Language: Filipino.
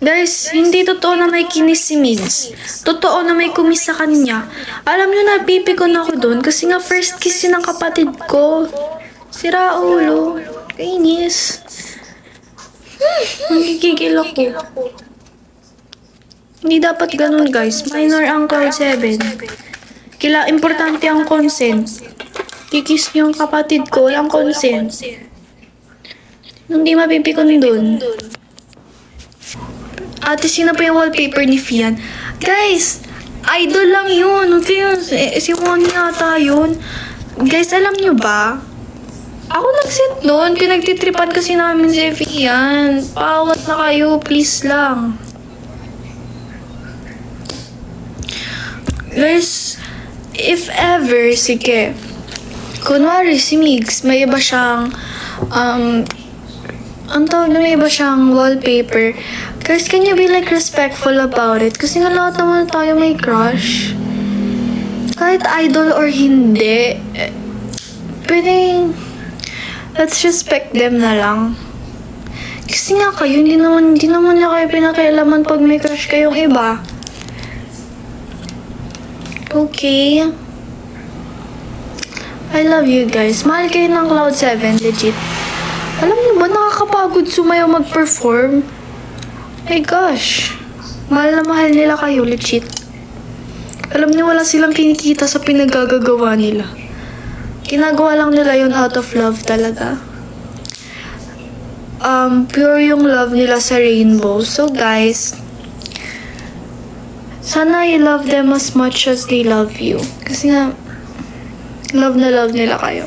Guys, hindi totoo na may kinis si Migs. Totoo na may kumis sa kanya. Alam nyo, napipikon ako doon kasi nga first kiss yun ng kapatid ko. Si Raulo. Kainis. Nagigigil ako. Hindi dapat ganun guys. Minor ang Cloud 7. Kila importante ang consent. Kikis yung kapatid ko, walang consent. Hindi mapipikon dun. Ate, sino pa yung wallpaper ni Fian? Guys, idol lang yun. Kayo, si, si Juan yata yun. Guys, alam nyo ba? Ako nag-set nun. Pinagtitripan kasi namin si Fian. Pawat na kayo, please lang. Guys, if ever, sige. Kunwari, si Migs, may iba siyang, um, ang tawag na may iba siyang wallpaper. Guys, can you be like respectful about it? Kasi nga lahat naman tayo may crush. Kahit idol or hindi, eh, pwedeng, let's respect them na lang. Kasi nga kayo, hindi naman, hindi naman niya kayo pinakialaman pag may crush kayong iba. Okay. I love you guys. Mahal kayo ng Cloud 7, legit. Alam niyo ba, nakakapagod sumayaw mag-perform? My gosh. Mahal na mahal nila kayo, legit. Alam niyo, wala silang kinikita sa pinagagagawa nila. Ginagawa lang nila yun out of love talaga. Um, pure yung love nila sa rainbow. So guys, sana you love them as much as they love you. Kasi nga, love na love nila kayo.